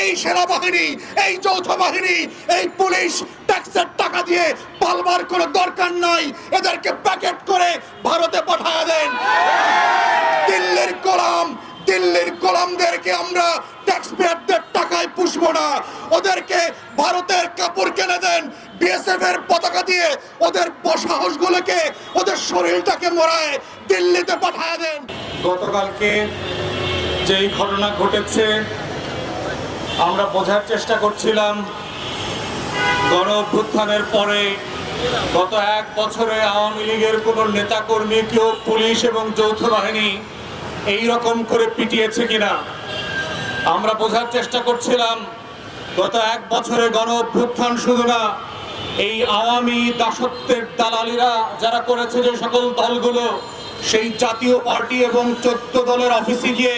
এই সেনাবাহিনী, এই যৌথ বাহিনী, এই পুলিশ ট্যাক্সের টাকা দিয়ে পালবার কোনো দরকার নাই। এদেরকে প্যাকেট করে ভারতে পাঠায় দেন। দিল্লির গোলাম, দিল্লির গোলামদেরকে আমরা ট্যাক্স পেয়ারদের টাকায় পুষবো না। ওদেরকে ভারতের কাপড় কিনে দেন বিএসএফ এর পতাকা দিয়ে ওদের সাহসগুলোকে ওদের শরীরটাকে মরায় দিল্লিতে পাঠায় দেন। গতকালকে যেই ঘটনা ঘটেছে আমরা বোঝার চেষ্টা করছিলাম গণ অভ্যুত্থানের পরে গত এক বছরে আওয়ামী লীগের কোনো নেতাকর্মী কেউ পুলিশ এবং যৌথ বাহিনী এই রকম করে পিটিয়েছে কিনা, আমরা বোঝার চেষ্টা করছিলাম। গত এক বছরে গণ অভ্যুত্থান শুধু না, এই আওয়ামী দাসত্বের দালালিরা যারা করেছে যে সকল দলগুলো, সেই জাতীয় পার্টি এবং চোদ্দ দলের অফিসে গিয়ে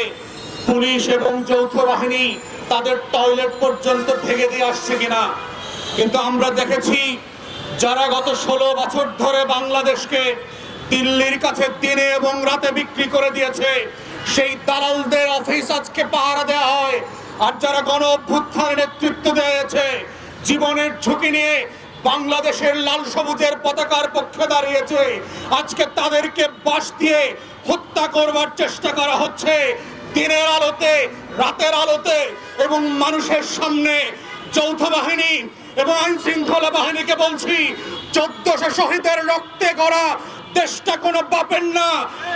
পুলিশ এবং যৌথ বাহিনী তাদের টয়লেট পর্যন্ত ভেঙে দিয়ে আসছে কিনা? কিন্তু আমরা দেখেছি, যারা গত ষোলো বছর ধরে বাংলাদেশকে দিল্লির কাছে দিনে এবং রাতে বিক্রি করে দিয়েছে, সেই দালালদের অফিস আজকে পাহারা দেওয়া হয়। আর যারা গণ অভ্যুত্থানের নেতৃত্ব দিয়েছে, জীবনের ঝুঁকি নিয়ে বাংলাদেশের লাল সবুজের পতাকার পক্ষে দাঁড়িয়েছে। আজকে তাদেরকে বাস দিয়ে হত্যা করবার চেষ্টা করা হচ্ছে। দিনের আলোতে, রাতের আলোতে এবং মানুষের সামনে যৌথ বাহিনী এবং আইন শৃঙ্খলা বাহিনীকে বলছি, চোদ্দশো শহীদের রক্তে গড়া দেশটা কোনো বাপের না,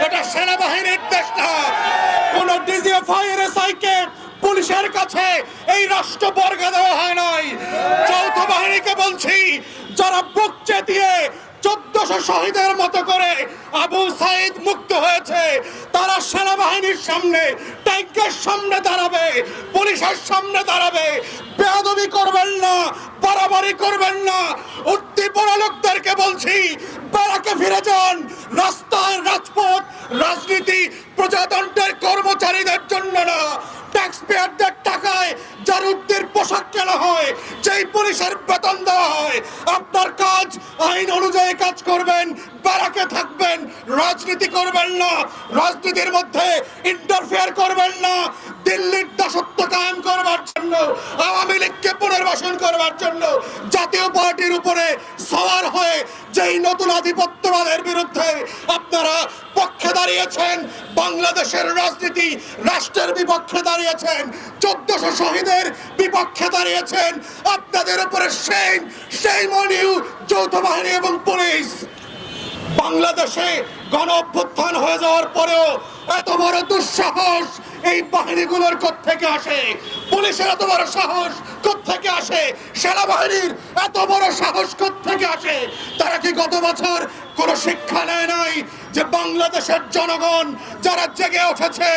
এটা সেনাবাহিনীর দেশ না কোন পুলিশের কাছে এই রাষ্ট্র বর্গা দেওয়া হয় নাই। যৌথ বাহিনীকে বলছি, যারা বুক চেতিয়ে চোদ্দশো শহীদের মতো করে আবু সাইদ মুক্ত হয়েছে। তারা সেনাবাহিনীর সামনে, ট্যাঙ্কের সামনে দাঁড়াবে, পুলিশের সামনে দাঁড়াবে। বেয়াদবি করবেন না, বাড়াবাড়ি করবেন না। উদ্দীপনা লোকদেরকে বলছি, বেড়াকে ফিরে যান। রাস্তায় রাজপথ, রাজনীতি, প্রজাতন্ত্রের কর্মচারীদের জন্য না। ট্যাক্স পেয়ারদের টাকায় জারুদ্দের পোশাক কেনা হয়, যেই পুলিশের বেতন দেওয়া হয়, আপনার কাজ, আইন অনুযায়ী কাজ করবেন, ব্যারাকে থাকবেন, রাজনীতি করবেন না, রাজনীতির মধ্যে ইন্টারফেয়ার করবেন না, দিল্লির দাসত্ব কায়েম করবার জন্য, আওয়ামী লীগকে পুনর্বাসন করবার জন্য, জাতীয় পার্টির উপরে সওয়ার হয়ে, যেই নতুন আধিপত্যবাদের বিরুদ্ধে আপনারা দাঁড়িয়েছেন। বাংলাদেশের রাজনীতি রাষ্ট্রের বিপক্ষে দাঁড়িয়েছেন। চোদ্দশো শহীদের বিপক্ষে দাঁড়িয়েছেন। আপনাদের উপরে সেই সেই মনিউ যৌথ বাহিনী এবং পুলিশ। বাংলাদেশে গণ অভ্যুত্থান হয়ে যাওয়ার পরেও এত বড় দুঃসাহস এই বাহিনীগুলোর থেকে আসে? পুলিশের এত বড় সাহস থেকে আসে? সেনাবাহিনীর এত বড় সাহস থেকে আসে? তারা কি গত বছর কোনো শিক্ষা নেয় নাই যে বাংলাদেশের জনগণ যারা জেগে উঠেছে,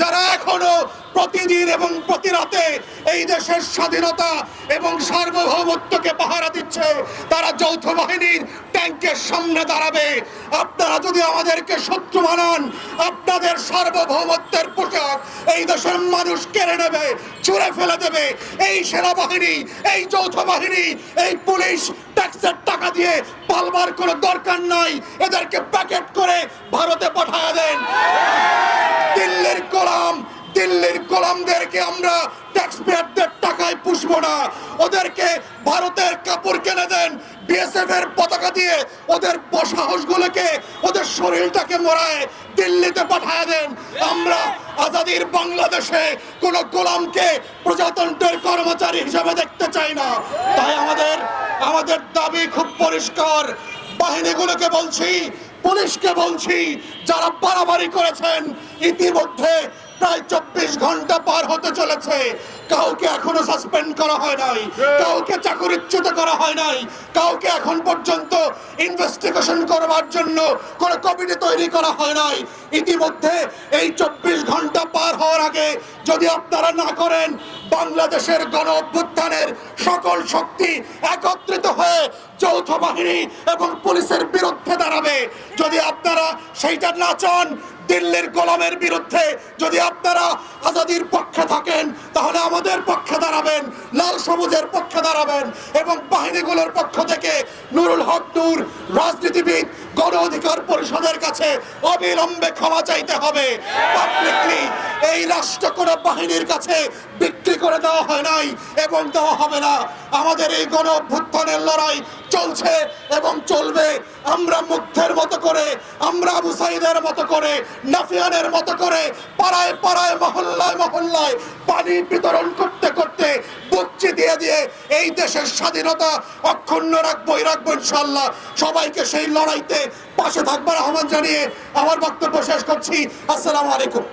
যারা এখনও প্রতিদিন এবং প্রতি রাতে এই দেশের স্বাধীনতা এবং সার্বভৌমত্বকে পাহারা দিচ্ছে, তারা যৌথ বাহিনীর ট্যাঙ্কের সামনে দাঁড়াবে। আপনারা যদি আমাদেরকে শত্রু বানান, আপনাদের সার্বভৌমত্বের পোশাক এই দেশের মানুষ কেড়ে নেবে, ছুঁড়ে ফেলে দেবে। এই সেনাবাহিনী, এই যৌথ বাহিনী, এই পুলিশ ট্যাক্সের টাকা দিয়ে পালবার কোনো দরকার নাই। এদেরকে প্যাকেট করে ভারতে পাঠায় দেন। দিল্লির গোলাম, দিল্লির গোলামদেরকে আমরা ট্যাক্স পেয়ারদের টাকায় পুষবো না। ওদেরকে ভারতের কাপড় কেনে দেন। বিএসএফ এর পতাকা দিয়ে ওদের সাহসগুলোকে ওদের শরীরটাকে মরায় দিল্লিতে পাঠায় দেন। আমরা আজাদির বাংলাদেশে কোন গোলামকে প্রজাতন্ত্রের কর্মচারী হিসেবে দেখতে চাই না। তাই আমাদের আমাদের দাবি খুব পরিষ্কার। বাহিনীগুলোকে বলছি, পুলিশকে বলছি, যারা বাড়াবাড়ি করেছেন, ইতিমধ্যে প্রায় চব্বিশ ঘণ্টা পার হতে চলেছে। কাউকে এখনও সাসপেন্ড করা হয় নাই। কাউকে চাকরিচ্যুত করা হয় নাই। কাউকে এখন পর্যন্ত ইনভেস্টিগেশন করবার জন্য কোনো কমিটি তৈরি করা হয় নাই। ইতিমধ্যে এই চব্বিশ ঘণ্টা পার হওয়ার আগে যদি আপনারা না করেন বাংলাদেশের গণ অভ্যুত্থানের সকল শক্তি একত্রিত হয়ে যৌথ বাহিনী এবং পুলিশের বিরুদ্ধে দাঁড়াবে। যদি আপনারা সেইটা না চান, দিল্লির গোলামের বিরুদ্ধে যদি আপনারা আজাদির পক্ষে থাকেন, তাহলে আমাদের পক্ষে দাঁড়াবেন, লাল সবুজের পক্ষে দাঁড়াবেন এবং বাহিনীগুলোর পক্ষ থেকে নুরুল হক নূর, রাজনীতিবিদ, গণ অধিকার পরিষদের কাছে অবিলম্বে ক্ষমা চাইতে হবে। পাবলিকলি এই রাষ্ট্র কোন বাহিনীর কাছে বিক্রি করে দেওয়া হয় নাই এবং দেওয়া হবে না। আমাদের এই গণ অভ্যুত্থানের লড়াই চলছে এবং চলবে। আমরা মুগ্ধের মতো করে, আমরা আবু সাইদের মতো করে, নাফিয়ানের মতো করে পাড়ায় পাড়ায়, মহল্লায় মহল্লায় পানি বিতরণ করতে করতে বুকচি দিয়ে দিয়ে এই দেশের স্বাধীনতা অক্ষুণ্ণ রাখবোই রাখব ইনশাল্লাহ সবাইকে সেই লড়াইতে পাশে থাকবার আহ্বান জানিয়ে আমার বক্তব্য শেষ করছি। আসসালামু আলাইকুম।